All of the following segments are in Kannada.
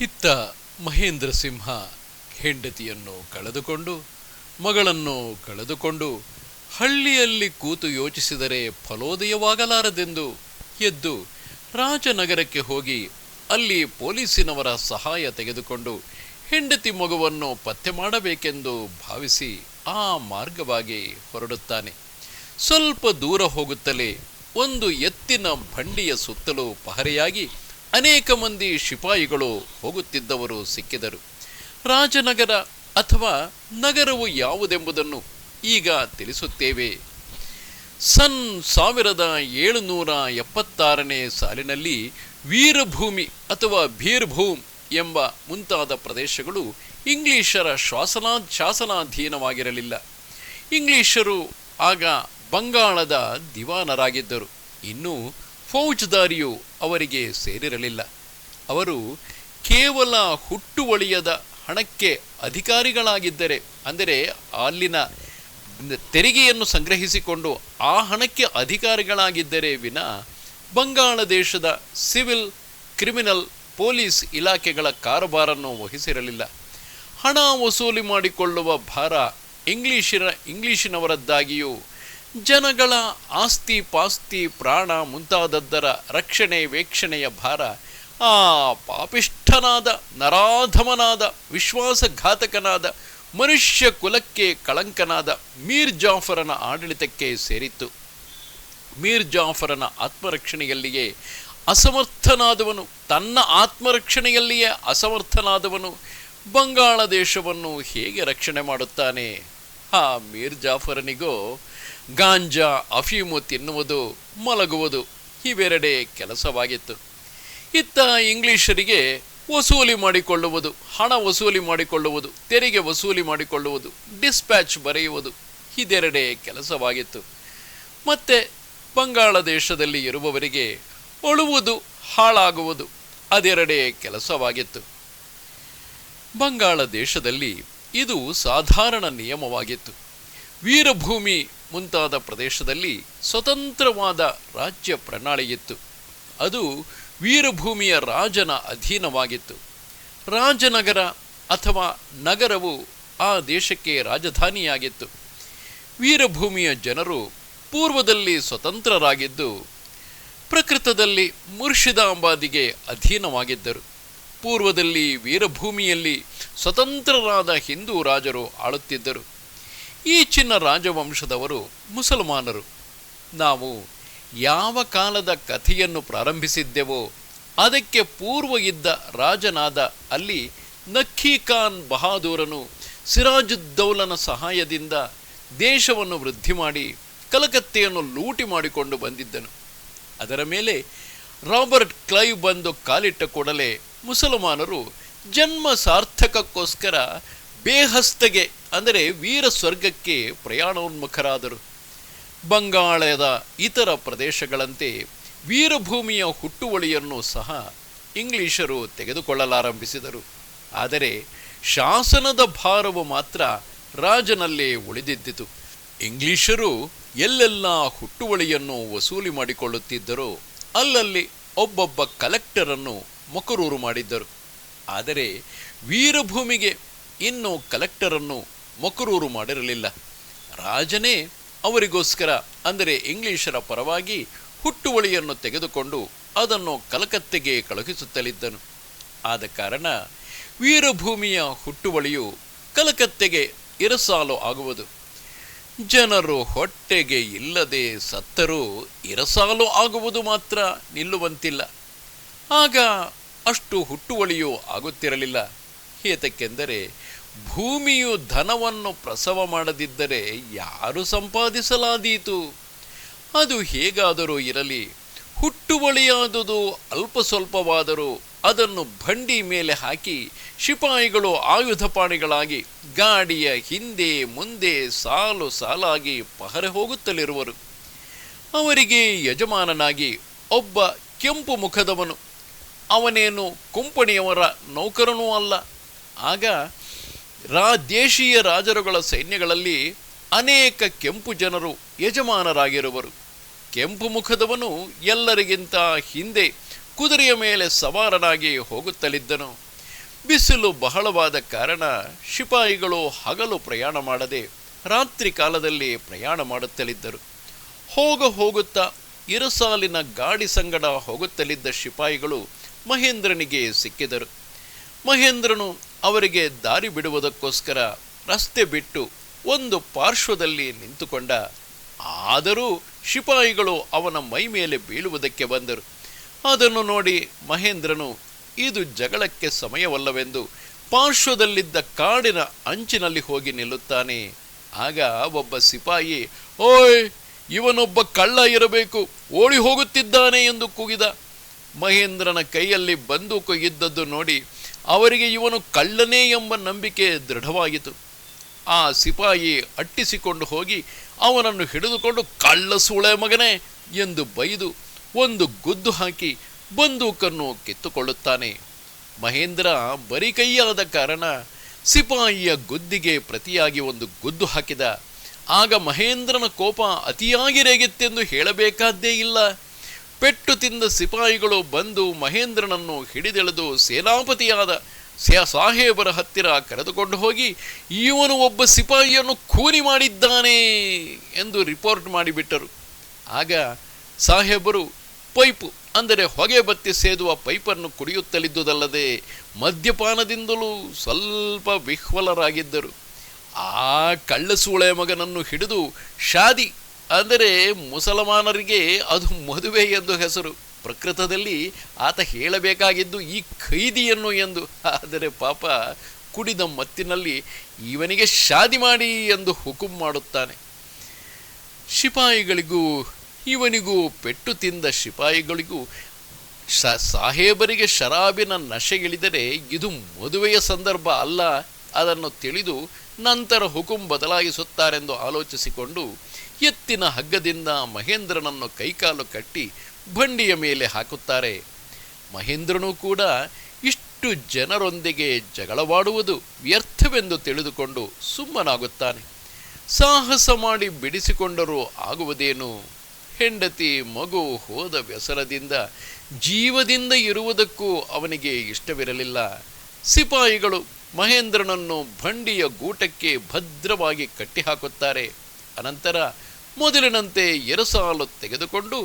ಇತ್ತ ಮಹೇಂದ್ರ ಸಿಂಹ ಹೆಂಡತಿಯನ್ನು ಕಳೆದುಕೊಂಡು, ಮಗಳನ್ನು ಕಳೆದುಕೊಂಡು ಹಳ್ಳಿಯಲ್ಲಿ ಕೂತು ಯೋಚಿಸಿದರೆ ಫಲೋದಯವಾಗಲಾರದೆಂದು ಎದ್ದು ರಾಜನಗರಕ್ಕೆ ಹೋಗಿ ಅಲ್ಲಿ ಪೊಲೀಸಿನವರ ಸಹಾಯ ತೆಗೆದುಕೊಂಡು ಹೆಂಡತಿ ಮಗುವನ್ನು ಪತ್ತೆ ಮಾಡಬೇಕೆಂದು ಭಾವಿಸಿ ಆ ಮಾರ್ಗವಾಗಿ ಹೊರಡುತ್ತಾನೆ. ಸ್ವಲ್ಪ ದೂರ ಹೋಗುತ್ತಲೇ ಒಂದು ಎತ್ತಿನ ಬಂಡಿಯ ಸುತ್ತಲೂ ಪಹರೆಯಾಗಿ ಅನೇಕ ಮಂದಿ ಶಿಪಾಯಿಗಳು ಹೋಗುತ್ತಿದ್ದವರು ಸಿಕ್ಕಿದರು. ರಾಜನಗರ ಅಥವಾ ನಗರವು ಯಾವುದೆಂಬುದನ್ನು ಈಗ ತಿಳಿಸುತ್ತೇವೆ. ಸನ್ ಸಾವಿರದ ಏಳುನೂರ ಎಪ್ಪತ್ತಾರನೇ ಸಾಲಿನಲ್ಲಿ ವೀರಭೂಮಿ ಅಥವಾ ಭೀರ್ಭೂಮ್ ಎಂಬ ಮುಂತಾದ ಪ್ರದೇಶಗಳು ಇಂಗ್ಲಿಷರ ಶ್ವಾಸನಾ, ಶಾಸನಾಧೀನವಾಗಿರಲಿಲ್ಲ. ಇಂಗ್ಲಿಷರು ಆಗ ಬಂಗಾಳದ ದಿವಾನರಾಗಿದ್ದರು. ಇನ್ನು ಫೌಜ್ದಾರಿಯು ಅವರಿಗೆ ಸೇರಿರಲಿಲ್ಲ. ಅವರು ಕೇವಲ ಹುಟ್ಟುವಳಿಯದ ಹಣಕ್ಕೆ ಅಧಿಕಾರಿಗಳಾಗಿದ್ದರೆ, ಅಂದರೆ ಅಲ್ಲಿನ ತೆರಿಗೆಯನ್ನು ಸಂಗ್ರಹಿಸಿಕೊಂಡು ಆ ಹಣಕ್ಕೆ ಅಧಿಕಾರಿಗಳಾಗಿದ್ದರೆ ವಿನ ಬಂಗಾಳ ದೇಶದ ಸಿವಿಲ್ ಕ್ರಿಮಿನಲ್ ಪೊಲೀಸ್ ಇಲಾಖೆಗಳ ಕಾರಬಾರನ್ನು ವಹಿಸಿರಲಿಲ್ಲ. ಹಣ ವಸೂಲಿ ಮಾಡಿಕೊಳ್ಳುವ ಭಾರ ಇಂಗ್ಲಿಷಿನ ಇಂಗ್ಲಿಶಿನವರದ್ದಾಗಿಯೂ ಜನಗಳ ಆಸ್ತಿ ಪಾಸ್ತಿ ಪ್ರಾಣ ಮುಂತಾದದ್ದರ ರಕ್ಷಣೆ ವೀಕ್ಷಣೆಯ ಭಾರ ಆ ಪಾಪಿಷ್ಠನಾದ ನರಾಧಮನಾದ ವಿಶ್ವಾಸಘಾತಕನಾದ ಮನುಷ್ಯ ಕುಲಕ್ಕೆ ಕಳಂಕನಾದ ಮೀರ್ ಜಾಫರನ ಆಡಳಿತಕ್ಕೆ ಸೇರಿತ್ತು. ಮೀರ್ ಜಾಫರನ ಆತ್ಮರಕ್ಷಣೆಯಲ್ಲಿಯೇ ಅಸಮರ್ಥನಾದವನು, ತನ್ನ ಆತ್ಮರಕ್ಷಣೆಯಲ್ಲಿಯೇ ಅಸಮರ್ಥನಾದವನು, ಬಂಗಾಳ ದೇಶವನ್ನು ಹೇಗೆ ರಕ್ಷಣೆ ಮಾಡುತ್ತಾನೆ? ಆ ಮೀರ್ ಜಾಫರನಿಗೋ ಗಾಂಜಾ ಅಫೀಮು ತಿನ್ನುವುದು ಮಲಗುವುದು. ಇವೆರಡೇ ಕೆಲಸವಾಗಿತ್ತು. ಇತ್ತ ಇಂಗ್ಲಿಷರಿಗೆ ವಸೂಲಿ ಮಾಡಿಕೊಳ್ಳುವುದು, ಹಣ ವಸೂಲಿ ಮಾಡಿಕೊಳ್ಳುವುದು, ತೆರಿಗೆ ವಸೂಲಿ ಮಾಡಿಕೊಳ್ಳುವುದು ಡಿಸ್ಪ್ಯಾಚ್ ಬರೆಯುವುದು, ಇದೆರಡೇ ಕೆಲಸವಾಗಿತ್ತು. ಮತ್ತೆ ಬಂಗಾಳ ದೇಶದಲ್ಲಿ ಇರುವವರಿಗೆ ಒಳುವುದು, ಹಾಳಾಗುವುದು, ಅದೆರಡೇ ಕೆಲಸವಾಗಿತ್ತು. ಬಂಗಾಳ ದೇಶದಲ್ಲಿ ಇದು ಸಾಧಾರಣ ನಿಯಮವಾಗಿತ್ತು. ವೀರಭೂಮಿ ಮುಂತಾದ ಪ್ರದೇಶದಲ್ಲಿ ಸ್ವತಂತ್ರವಾದ ರಾಜ್ಯ ಪ್ರಣಾಳಿಯಿತ್ತು. ಅದು ವೀರಭೂಮಿಯ ರಾಜನ ಅಧೀನವಾಗಿತ್ತು. ರಾಜನಗರ ಅಥವಾ ನಗರವು ಆ ದೇಶಕ್ಕೆ ರಾಜಧಾನಿಯಾಗಿತ್ತು. ವೀರಭೂಮಿಯ ಜನರು ಪೂರ್ವದಲ್ಲಿ ಸ್ವತಂತ್ರರಾಗಿದ್ದು, ಪ್ರಕೃತದಲ್ಲಿ ಮುರ್ಷಿದಾಂಬಾದಿಗೆ ಅಧೀನವಾಗಿದ್ದರು. ಪೂರ್ವದಲ್ಲಿ ವೀರಭೂಮಿಯಲ್ಲಿ ಸ್ವತಂತ್ರರಾದ ಹಿಂದೂ ರಾಜರು ಆಳುತ್ತಿದ್ದರು. ಈಚಿನ ರಾಜವಂಶದವರು ಮುಸಲ್ಮಾನರು. ನಾವು ಯಾವ ಕಾಲದ ಕಥೆಯನ್ನು ಪ್ರಾರಂಭಿಸಿದ್ದೆವೋ ಅದಕ್ಕೆ ಪೂರ್ವ ಇದ್ದ ರಾಜನಾದ ಅಲ್ಲಿ ನಖೀಖಾನ್ ಬಹಾದೂರನು ಸಿರಾಜುದ್ದೌಲನ ಸಹಾಯದಿಂದ ದೇಶವನ್ನು ವೃದ್ಧಿ ಮಾಡಿ ಕಲಕತ್ತೆಯನ್ನು ಲೂಟಿ ಮಾಡಿಕೊಂಡು ಬಂದಿದ್ದನು. ಅದರ ಮೇಲೆ ರಾಬರ್ಟ್ ಕ್ಲೈವ್ ಬಂದು ಕಾಲಿಟ್ಟ ಕೂಡಲೇ ಮುಸಲ್ಮಾನರು ಜನ್ಮ ಸಾರ್ಥಕಕ್ಕೋಸ್ಕರ ಬೇಹಸ್ತಗೆ ಅಂದರೆ ವೀರ ಸ್ವರ್ಗಕ್ಕೆ ಪ್ರಯಾಣೋನ್ಮುಖರಾದರು. ಬಂಗಾಳದ ಇತರ ಪ್ರದೇಶಗಳಂತೆ ವೀರಭೂಮಿಯ ಹುಟ್ಟುವಳಿಯನ್ನು ಸಹ ಇಂಗ್ಲಿಷರು ತೆಗೆದುಕೊಳ್ಳಲಾರಂಭಿಸಿದರು. ಆದರೆ ಶಾಸನದ ಭಾರವು ಮಾತ್ರ ರಾಜನಲ್ಲೇ ಉಳಿದಿದ್ದಿತು. ಇಂಗ್ಲಿಷರು ಎಲ್ಲೆಲ್ಲ ಹುಟ್ಟುವಳಿಯನ್ನು ವಸೂಲಿ ಮಾಡಿಕೊಳ್ಳುತ್ತಿದ್ದರೋ ಅಲ್ಲಲ್ಲಿ ಒಬ್ಬೊಬ್ಬ ಕಲೆಕ್ಟರನ್ನು ಮೊಕರೂರು ಮಾಡಿದ್ದರು. ಆದರೆ ವೀರಭೂಮಿಗೆ ಇನ್ನು ಕಲೆಕ್ಟರನ್ನು ಮೊಕರೂರು ಮಾಡಿರಲಿಲ್ಲ. ರಾಜನೇ ಅವರಿಗೋಸ್ಕರ, ಅಂದರೆ ಇಂಗ್ಲಿಷರ ಪರವಾಗಿ ಹುಟ್ಟುವಳಿಯನ್ನು ತೆಗೆದುಕೊಂಡು ಅದನ್ನು ಕಲಕತ್ತೆಗೆ ಕಳುಹಿಸುತ್ತಲಿದ್ದನು. ಆದ ಕಾರಣ ವೀರಭೂಮಿಯ ಹುಟ್ಟುವಳಿಯು ಕಲಕತ್ತೆಗೆ ಇರಸಾಲು ಆಗುವುದು. ಜನರು ಹೊಟ್ಟೆಗೆ ಇಲ್ಲದೆ ಸತ್ತರೂ ಇರಸಾಲು ಆಗುವುದು ಮಾತ್ರ ನಿಲ್ಲುವಂತಿಲ್ಲ. ಆಗ ಅಷ್ಟು ಹುಟ್ಟುವಳಿಯೂ ಆಗುತ್ತಿರಲಿಲ್ಲ. ಏತಕ್ಕೆಂದರೆ ಭೂಮಿಯು ಧನವನ್ನು ಪ್ರಸವ ಮಾಡದಿದ್ದರೆ ಯಾರು ಸಂಪಾದಿಸಲಾದೀತು? ಅದು ಹೇಗಾದರೂ ಇರಲಿ, ಹುಟ್ಟುವಳಿಯಾದುದು ಅಲ್ಪ ಸ್ವಲ್ಪವಾದರೂ ಅದನ್ನು ಬಂಡಿ ಮೇಲೆ ಹಾಕಿ ಶಿಪಾಯಿಗಳು ಆಯುಧಪಾಣಿಗಳಾಗಿ ಗಾಡಿಯ ಹಿಂದೆ ಮುಂದೆ ಸಾಲು ಸಾಲಾಗಿ ಪಹರೆ ಹೋಗುತ್ತಲಿರುವರು. ಅವರಿಗೆ ಯಜಮಾನನಾಗಿ ಒಬ್ಬ ಕೆಂಪು ಮುಖದವನು. ಅವನೇನು ಕುಂಪಣಿಯವರ ನೌಕರನೂ ಅಲ್ಲ. ಆಗ ರಾ ದೇಶೀಯ ರಾಜರುಗಳ ಸೈನ್ಯಗಳಲ್ಲಿ ಅನೇಕ ಕೆಂಪು ಜನರು ಯಜಮಾನರಾಗಿರುವರು. ಕೆಂಪು ಮುಖದವನು ಎಲ್ಲರಿಗಿಂತ ಹಿಂದೆ ಕುದುರೆಯ ಮೇಲೆ ಸವಾರನಾಗಿ ಹೋಗುತ್ತಲಿದ್ದನು. ಬಿಸಿಲು ಬಹಳವಾದ ಕಾರಣ ಶಿಪಾಯಿಗಳು ಹಗಲು ಪ್ರಯಾಣ ಮಾಡದೆ ರಾತ್ರಿ ಕಾಲದಲ್ಲಿ ಪ್ರಯಾಣ ಮಾಡುತ್ತಲಿದ್ದರು. ಹೋಗ ಹೋಗುತ್ತಾ ಇರಸಾಲಿನ ಗಾಡಿ ಸಂಗಡ ಹೋಗುತ್ತಲಿದ್ದ ಶಿಪಾಯಿಗಳು ಮಹೇಂದ್ರನಿಗೆ ಸಿಕ್ಕಿದರು. ಮಹೇಂದ್ರನು ಅವರಿಗೆ ದಾರಿ ಬಿಡುವುದಕ್ಕೋಸ್ಕರ ರಸ್ತೆ ಬಿಟ್ಟು ಒಂದು ಪಾರ್ಶ್ವದಲ್ಲಿ ನಿಂತುಕೊಂಡ. ಆದರೂ ಶಿಪಾಯಿಗಳು ಅವನ ಮೈ ಮೇಲೆ ಬೀಳುವುದಕ್ಕೆ ಬಂದರು. ಅದನ್ನು ನೋಡಿ ಮಹೇಂದ್ರನು, ಇದು ಜಗಳಕ್ಕೆ ಸಮಯವಲ್ಲವೆಂದು ಪಾರ್ಶ್ವದಲ್ಲಿದ್ದ ಕಾಡಿನ ಅಂಚಿನಲ್ಲಿ ಹೋಗಿ ನಿಲ್ಲುತ್ತಾನೆ. ಆಗ ಒಬ್ಬ ಸಿಪಾಯಿ, ಓಯ್, ಇವನೊಬ್ಬ ಕಳ್ಳ ಇರಬೇಕು, ಓಡಿ ಹೋಗುತ್ತಿದ್ದಾನೆ ಎಂದು ಕೂಗಿದ. ಮಹೇಂದ್ರನ ಕೈಯಲ್ಲಿ ಬಂದೂಕು ಇದ್ದದ್ದು ನೋಡಿ ಅವರಿಗೆ ಇವನು ಕಳ್ಳನೇ ಎಂಬ ನಂಬಿಕೆ ದೃಢವಾಯಿತು ಆ ಸಿಪಾಯಿ ಅಟ್ಟಿಸಿಕೊಂಡು ಹೋಗಿ ಅವನನ್ನು ಹಿಡಿದುಕೊಂಡು, ಕಳ್ಳ ಸೂಳೆ ಮಗನೇ ಎಂದು ಬೈದು ಒಂದು ಗುದ್ದು ಹಾಕಿ ಬಂದೂಕನ್ನು ಕಿತ್ತುಕೊಳ್ಳುತ್ತಾನೆ. ಮಹೇಂದ್ರ ಬರಿಕೈಯಾದ ಕಾರಣ ಸಿಪಾಯಿಯ ಗುದ್ದಿಗೆ ಪ್ರತಿಯಾಗಿ ಒಂದು ಗುದ್ದು ಹಾಕಿದ. ಆಗ ಮಹೇಂದ್ರನ ಕೋಪ ಅತಿಯಾಗಿ ರೇಗಿತ್ತೆಂದು ಹೇಳಬೇಕಾದ್ದೇ ಇಲ್ಲ. ಪೆಟ್ಟು ತಿಂದ ಸಿಪಾಯಿಗಳು ಬಂದು ಮಹೇಂದ್ರನನ್ನು ಹಿಡಿದೆಳೆದು ಸೇನಾಪತಿಯಾದ ಸಾಹೇಬರ ಹತ್ತಿರ ಕರೆದುಕೊಂಡು ಹೋಗಿ, ಇವನು ಒಬ್ಬ ಸಿಪಾಯಿಯನ್ನು ಖೂನಿ ಮಾಡಿದ್ದಾನೆ ಎಂದು ರಿಪೋರ್ಟ್ ಮಾಡಿಬಿಟ್ಟರು. ಆಗ ಸಾಹೇಬರು, ಪೈಪು, ಅಂದರೆ ಹೊಗೆ ಬತ್ತಿ ಸೇದುವ ಪೈಪನ್ನು ಕುಡಿಯುತ್ತಲಿದ್ದುದಲ್ಲದೆ ಮದ್ಯಪಾನದಿಂದಲೂ ಸ್ವಲ್ಪ ವಿಹ್ವಲರಾಗಿದ್ದರು. ಆ ಕಳ್ಳಸೂಳೆ ಮಗನನ್ನು ಹಿಡಿದು ಶಾದಿ ಅಂದರೆ ಮುಸಲ್ಮಾನರಿಗೆ ಅದು ಮದುವೆ ಎಂದು ಹೆಸರು. ಪ್ರಕೃತದಲ್ಲಿ ಆತ ಹೇಳಬೇಕಾಗಿದ್ದು ಈ ಖೈದಿಯನ್ನು ಎಂದು. ಆದರೆ ಪಾಪ ಕುಡಿದ ಮತ್ತಿನಲ್ಲಿ ಇವನಿಗೆ ಶಾದಿ ಮಾಡಿ ಎಂದು ಹುಕುಂ ಮಾಡುತ್ತಾನೆ. ಶಿಪಾಯಿಗಳಿಗೂ, ಇವನಿಗೂ ಪೆಟ್ಟು ತಿಂದ ಶಿಪಾಯಿಗಳಿಗೂ ಶ ಸಾಹೇಬರಿಗೆ ಶರಾಬಿನ ನಶೆಗಿಳಿದರೆ ಇದು ಮದುವೆಯ ಸಂದರ್ಭ ಅಲ್ಲ. ಅದನ್ನು ತಿಳಿದು ನಂತರ ಹುಕುಂ ಬದಲಾಯಿಸುತ್ತಾರೆಂದು ಆಲೋಚಿಸಿಕೊಂಡು ಎತ್ತಿನ ಹಗ್ಗದಿಂದ ಮಹೇಂದ್ರನನ್ನು ಕೈಕಾಲು ಕಟ್ಟಿ ಬಂಡಿಯ ಮೇಲೆ ಹಾಕುತ್ತಾರೆ. ಮಹೇಂದ್ರನೂ ಕೂಡ ಇಷ್ಟು ಜನರೊಂದಿಗೆ ಜಗಳವಾಡುವುದು ವ್ಯರ್ಥವೆಂದು ತಿಳಿದುಕೊಂಡು ಸುಮ್ಮನಾಗುತ್ತಾನೆ. ಸಾಹಸ ಮಾಡಿ ಬಿಡಿಸಿಕೊಂಡರೂ ಆಗುವುದೇನು? ಹೆಂಡತಿ ಮಗು ಹೋದ ವ್ಯಸರದಿಂದ ಜೀವದಿಂದ ಇರುವುದಕ್ಕೂ ಅವನಿಗೆ ಇಷ್ಟವಿರಲಿಲ್ಲ. ಸಿಪಾಯಿಗಳು ಮಹೇಂದ್ರನನ್ನು ಬಂಡಿಯ ಗೂಟಕ್ಕೆ ಭದ್ರವಾಗಿ ಕಟ್ಟಿಹಾಕುತ್ತಾರೆ. ಅನಂತರ ಮೊದಲಿನಂತೆ ಎರಸಾಲು ತೆಗೆದುಕೊಂಡು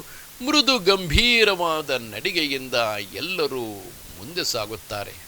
ಮೃದು ಗಂಭೀರವಾದ ನಡಿಗೆಯಿಂದ ಎಲ್ಲರೂ ಮುಂದೆ ಸಾಗುತ್ತಾರೆ.